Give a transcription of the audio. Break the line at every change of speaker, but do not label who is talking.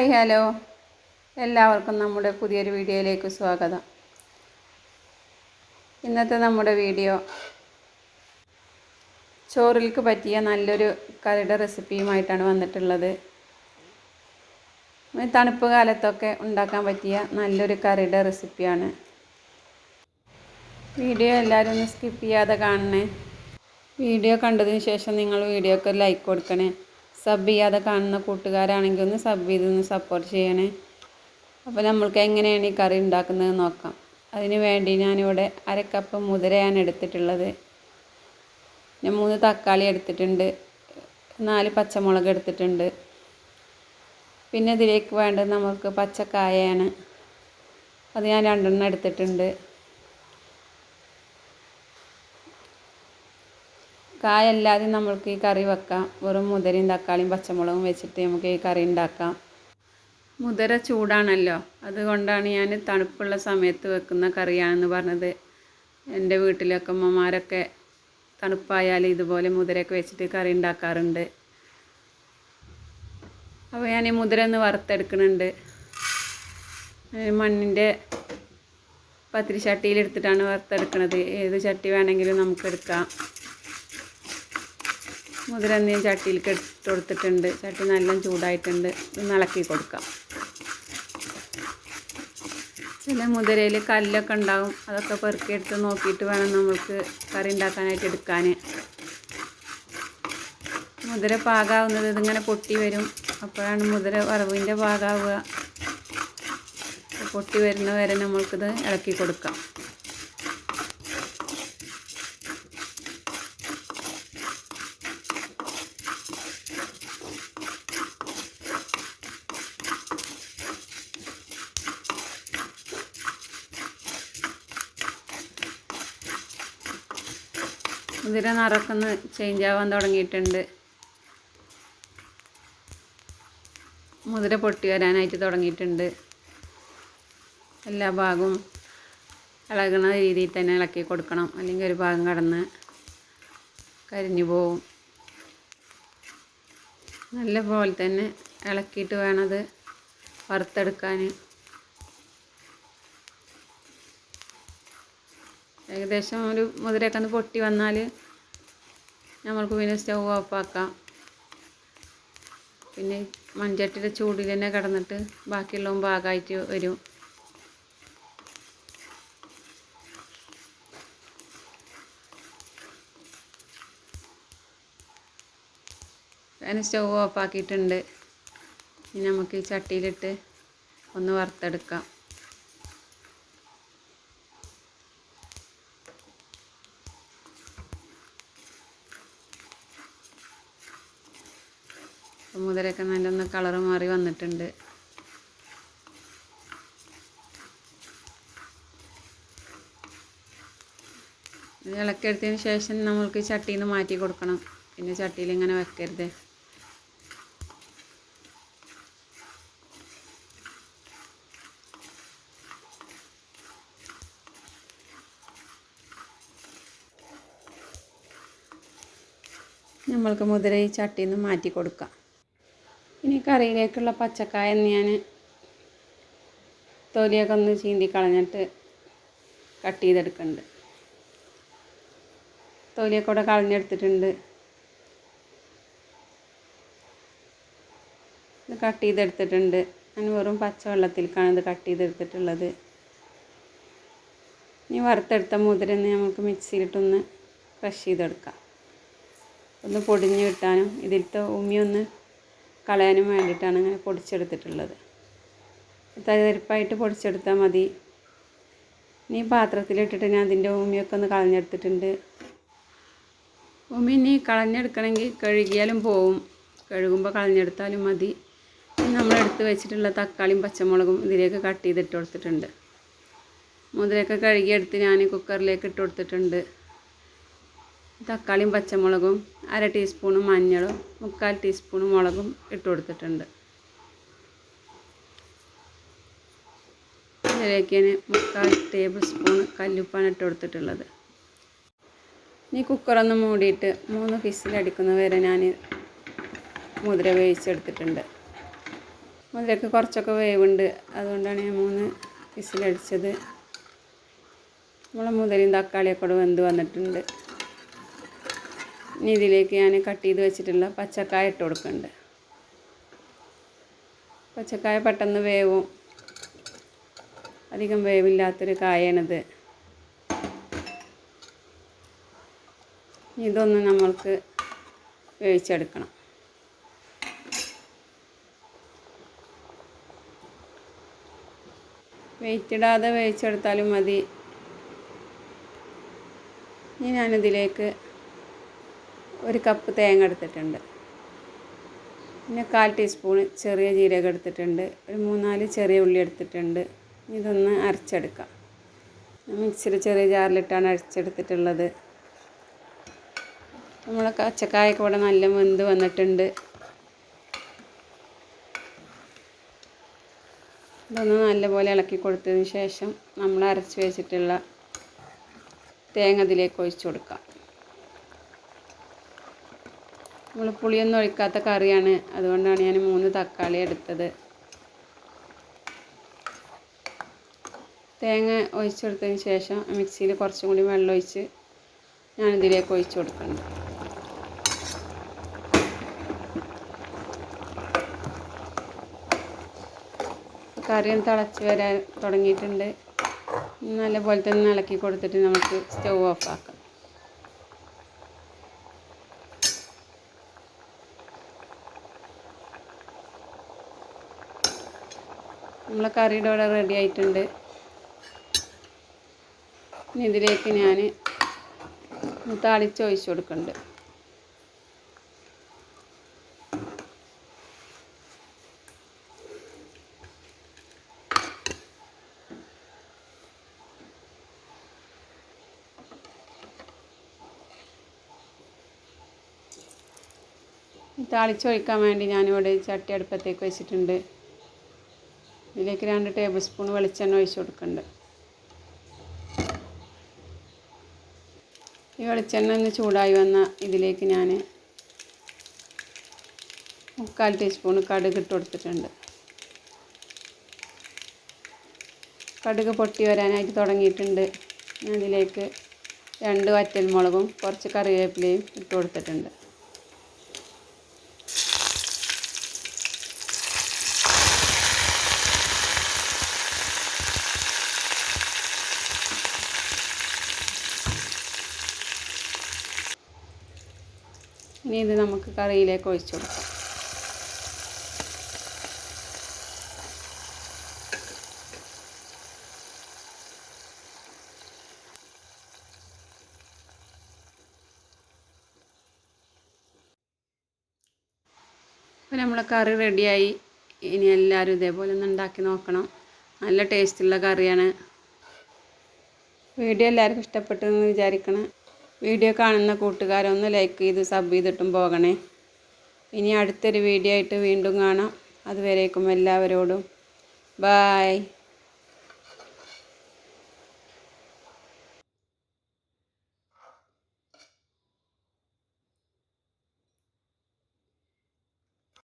Hi hello. എല്ലാവർക്കും നമ്മുടെ പുതിയൊരു വീഡിയോയിലേക്ക് സ്വാഗതം. ഇന്നത്തെ നമ്മുടെ വീഡിയോ ചോറിൽക്ക് പറ്റിയ നല്ലൊരു കറിയുടെ റെസിപ്പിയുമായിട്ടാണ് വന്നിട്ടുള്ളത്. തണുപ്പ് കാലത്തൊക്കെ ഉണ്ടാക്കാൻ പറ്റിയ നല്ലൊരു കറിയുടെ റെസിപ്പിയാണ്. വീഡിയോ എല്ലാവരും ഒന്ന് സ്കിപ്പ് ചെയ്യാതെ കാണണേ. വീഡിയോ കണ്ടതിന് ശേഷം നിങ്ങൾ വീഡിയോക്ക് ലൈക്ക് കൊടുക്കണേ. സബ് ചെയ്യാതെ കാണുന്ന കൂട്ടുകാരാണെങ്കിൽ ഒന്ന് സബ് ചെയ്തൊന്ന് സപ്പോർട്ട് ചെയ്യണേ. അപ്പോൾ നമ്മൾക്ക് എങ്ങനെയാണ് ഈ കറി ഉണ്ടാക്കുന്നത് നോക്കാം. അതിന് വേണ്ടി ഞാനിവിടെ അര കപ്പ് മുതിരയാണ് എടുത്തിട്ടുള്ളത്. ഞാൻ മൂന്ന് തക്കാളി എടുത്തിട്ടുണ്ട്. നാല് പച്ചമുളക് എടുത്തിട്ടുണ്ട്. പിന്നെ ഇതിലേക്ക് വേണ്ടത് നമുക്ക് പച്ചക്കായയാണ്. അത് ഞാൻ രണ്ടെണ്ണം എടുത്തിട്ടുണ്ട്. കായല്ലാതെ നമ്മൾക്ക് ഈ കറി വെക്കാം. വെറും മുതിരയും തക്കാളിയും പച്ചമുളകും വെച്ചിട്ട് നമുക്ക് ഈ കറി ഉണ്ടാക്കാം. മുതിര ചൂടാണല്ലോ. അതുകൊണ്ടാണ് ഞാൻ തണുപ്പുള്ള സമയത്ത് വെക്കുന്ന കറിയാണെന്ന് പറഞ്ഞത്. എന്റെ വീട്ടിലൊക്കെ അമ്മമാരൊക്കെ തണുപ്പായാൽ ഇതുപോലെ മുതിരയൊക്കെ വെച്ചിട്ട് കറി ഉണ്ടാക്കാറുണ്ട്. അപ്പോൾ ഞാൻ ഈ മുതിര ഒന്ന് വറുത്തെടുക്കുന്നുണ്ട്. മണ്ണിന്റെ പത്തിരി ചട്ടിയിൽ എടുത്തിട്ടാണ് വറുത്തെടുക്കുന്നത് ഏത് ചട്ടി വേണമെങ്കിലും നമുക്ക് എടുക്കാം ചട്ടിയിൽ കൊടുത്തിട്ടുണ്ട് ചട്ടി നല്ല ചൂടായിട്ടുണ്ട്. ഒന്ന് ഇളക്കി കൊടുക്കാം. ചില മുതിരയിൽ കല്ലൊക്കെ ഉണ്ടാവും. അതൊക്കെ പെറുക്കിയെടുത്ത് നോക്കിയിട്ട് വേണം നമ്മൾക്ക് കറി ഉണ്ടാക്കാനായിട്ട് എടുക്കാൻ മുതിര പാകാവുന്നത് ഇതിങ്ങനെ പൊട്ടി വരും. അപ്പോഴാണ് മുതിര വറവിന്റെ പാകാവുക. പൊട്ടി വരുന്ന വരെ നമ്മൾക്കിത് ഇളക്കി കൊടുക്കാം. മുതിര ഒന്ന് ചേഞ്ച് ആവാൻ തുടങ്ങിയിട്ടുണ്ട്. മുതിര പൊട്ടി വരാനായിട്ട് തുടങ്ങിയിട്ടുണ്ട്. എല്ലാ ഭാഗവും ഇളകുന്ന രീതിയിൽ തന്നെ ഇളക്കി കൊടുക്കണം. അല്ലെങ്കിൽ ഒരു ഭാഗം കടന്ന് കരിഞ്ഞു പോവും. നല്ല പോലെ തന്നെ ഇളക്കിയിട്ട് വേണത് വറുത്തെടുക്കാൻ. ഏകദേശം ഒരു മുതിരയൊക്കെ ഒന്ന് പൊട്ടി വന്നാൽ നമ്മൾക്ക് പിന്നെ സ്റ്റൗ ഓഫാക്കാം. പിന്നെ മൺചട്ടിയുടെ ചൂടിൽ തന്നെ കിടന്നിട്ട് ബാക്കിയുള്ളതും ഭാഗമായിട്ട് വരും. അതിന് സ്റ്റൗ ഓഫാക്കിയിട്ടുണ്ട്. ഇനി നമുക്ക് ഈ ചട്ടിയിലിട്ട് ഒന്ന് വറുത്തെടുക്കാം. മുതിരയൊക്കെ നല്ലൊന്ന് കളറ് മാറി വന്നിട്ടുണ്ട്. ഇളക്കെടുത്തതിന് ശേഷം നമ്മൾക്ക് ചട്ടിയിൽ നിന്ന് മാറ്റി കൊടുക്കണം. പിന്നെ ചട്ടിയിൽ ഇങ്ങനെ വെക്കരുത്. നമ്മൾക്ക് മുതിര ഈ ചട്ടിയിൽ നിന്ന് മാറ്റി കൊടുക്കാം. ഇനി കറിയിലേക്കുള്ള പച്ചക്കായ ഞാൻ തൊലിയൊക്കെ ഒന്ന് ചീന്തി കളഞ്ഞിട്ട് കട്ട് ചെയ്തെടുക്കുന്നുണ്ട് തൊലിയൊക്കെ കൂടെ കളഞ്ഞെടുത്തിട്ടുണ്ട്. ഇത് കട്ട് ചെയ്തെടുത്തിട്ടുണ്ട്. ഞാൻ വെറും പച്ചവെള്ളത്തിലേക്കാണ് ഇത് കട്ട് ചെയ്തെടുത്തിട്ടുള്ളത്. ഇനി വറുത്തെടുത്ത മുതിരന്ന് നമുക്ക് മിക്സിയിലിട്ടൊന്ന് ക്രഷ് ചെയ്തെടുക്കാം. ഒന്ന് പൊടിഞ്ഞ് കിട്ടാനും ഇതിലത്തെ ഉമിയൊന്ന് കളയാനും വേണ്ടിയിട്ടാണ് ഇങ്ങനെ പൊടിച്ചെടുത്തിട്ടുള്ളത്. തരിപ്പായിട്ട് പൊടിച്ചെടുത്താൽ മതി. ഇനി പാത്രത്തിലിട്ടിട്ട് ഞാൻ അതിന്റെ ഉമിയൊക്കെ ഒന്ന് കളഞ്ഞെടുത്തിട്ടുണ്ട്. ഉമി ഇനി കളഞ്ഞെടുക്കണമെങ്കിൽ കഴുകിയാലും പോവും. കഴുകുമ്പോൾ കളഞ്ഞെടുത്താലും മതി. നമ്മളെടുത്ത് വെച്ചിട്ടുള്ള തക്കാളിയും പച്ചമുളകും ഇതിലേക്ക് കട്ട് ചെയ്തിട്ട് കൊടുത്തിട്ടുണ്ട്. മുതിരയൊക്കെ കഴുകിയെടുത്ത് ഞാൻ കുക്കറിലേക്ക് ഇട്ട് കൊടുത്തിട്ടുണ്ട്. തക്കാളിയും പച്ചമുളകും അര ടീസ്പൂണ് മഞ്ഞളും മുക്കാൽ ടീസ്പൂണ് മുളകും ഇട്ട് കൊടുത്തിട്ടുണ്ട്. ഇതിലേക്ക് ഞാൻ മുക്കാൽ ടേബിൾ സ്പൂൺ കല്ലുപ്പാണ് ഇട്ട് കൊടുത്തിട്ടുള്ളത്. ഇനി കുക്കറൊന്ന് മൂടിയിട്ട് മൂന്ന് വിസിലടിക്കുന്ന വരെ ഞാൻ മുതിര വേവിച്ചെടുത്തിട്ടുണ്ട്. മുതിരക്ക് കുറച്ചൊക്കെ വേവുണ്ട്. അതുകൊണ്ടാണ് ഞാൻ മൂന്ന് വിസിലടിച്ചത് നമ്മളെ മുതിരയും തക്കാളിയൊക്കെ വെന്ത് വന്നിട്ടുണ്ട്. ഇനി ഇതിലേക്ക് ഞാൻ കട്ട് ചെയ്ത് വെച്ചിട്ടുള്ള പച്ചക്കായ ഇട്ട് കൊടുക്കുന്നുണ്ട്. പച്ചക്കായ പെട്ടെന്ന് വേവും. അധികം വേവില്ലാത്തൊരു കായാണിത്. ഇതൊന്ന് നമ്മൾക്ക് വേവിച്ചെടുക്കണം. വെയിറ്റിടാതെ വേവിച്ചെടുത്താലും മതി. ഇനി ഞാനിതിലേക്ക് ഒരു കപ്പ് തേങ്ങ എടുത്തിട്ടുണ്ട്. പിന്നെ കാൽ ടീസ്പൂൺ ചെറിയ ജീരകം എടുത്തിട്ടുണ്ട്. ഒരു മൂന്നാൽ ചെറിയ ഉള്ളി എടുത്തിട്ടുണ്ട്. ഇതൊന്ന് അരച്ചെടുക്കാം. മിക്സിയിൽ ചെറിയ ജാറിലിട്ടാണ് അരച്ചെടുത്തിട്ടുള്ളത്. നമ്മളെ പച്ചക്കായൊക്കെ ഇവിടെ നല്ല വെന്ത് വന്നിട്ടുണ്ട്. ഇതൊന്ന് നല്ലപോലെ ഇളക്കി കൊടുത്തതിന് ശേഷം നമ്മൾ അരച്ച് വെച്ചിട്ടുള്ള തേങ്ങ ഇതിലേക്ക് ഒഴിച്ചു കൊടുക്കാം. നമ്മൾ പുളിയൊന്നും ഒഴിക്കാത്ത കറിയാണ്. അതുകൊണ്ടാണ് ഞാൻ മൂന്ന് തക്കാളി എടുത്തത്. തേങ്ങ ഒഴിച്ചെടുത്തതിന് ശേഷം മിക്സിയിൽ കുറച്ചും കൂടി വെള്ളം ഒഴിച്ച് ഞാനിതിലേക്ക് ഒഴിച്ചു കൊടുക്കുന്നുണ്ട് കറിയും തിളച്ച് വരാൻ തുടങ്ങിയിട്ടുണ്ട്. നല്ലപോലെ തന്നെ ഇളക്കി കൊടുത്തിട്ട് നമുക്ക് സ്റ്റൗ ഓഫ് ആക്കാം. നമ്മളെ കറിയുടെ ഇവിടെ റെഡി ആയിട്ടുണ്ട്. ഇനി ഇതിലേക്ക് ഞാൻ താളിച്ച് ഒഴിച്ച് കൊടുക്കുന്നുണ്ട് താളിച്ചൊഴിക്കാൻ വേണ്ടി ഞാനിവിടെ ചട്ടി അടുപ്പത്തേക്ക് വെച്ചിട്ടുണ്ട്. ഇതിലേക്ക് രണ്ട് ടേബിൾ സ്പൂൺ വെളിച്ചെണ്ണ ഒഴിച്ച് കൊടുക്കുന്നുണ്ട് ഈ വെളിച്ചെണ്ണ ഒന്ന് ചൂടായി വന്ന ഇതിലേക്ക് ഞാൻ മുക്കാൽ ടീസ്പൂൺ കടുക് ഇട്ട് കൊടുത്തിട്ടുണ്ട്. കടുക് പൊട്ടി വരാനായിട്ട് തുടങ്ങിയിട്ടുണ്ട്. ഇതിലേക്ക് രണ്ട് വറ്റൽമുളകും കുറച്ച് കറിവേപ്പിലയും ഇട്ട് കൊടുത്തിട്ടുണ്ട്. ഇനി ഇത് നമുക്ക് കറിയിലേക്ക് ഒഴിച്ചു കൊടുക്കാം. അപ്പോൾ നമ്മളെ കറി റെഡിയായി. ഇനി എല്ലാവരും ഇതേപോലെ ഒന്ന് ഉണ്ടാക്കി നോക്കണം. നല്ല ടേസ്റ്റുള്ള കറിയാണ്. വീഡിയോ എല്ലാവർക്കും ഇഷ്ടപ്പെട്ടു എന്ന് വിചാരിക്കണം. വീഡിയോ കാണുന്ന കൂട്ടുകാരൊന്ന് ലൈക്ക് ചെയ്ത് സബ് ചെയ്തിട്ടും പോകണേ. ഇനി അടുത്തൊരു വീഡിയോ ആയിട്ട് വീണ്ടും കാണാം. അതുവരേക്കും എല്ലാവരോടും. ബായ്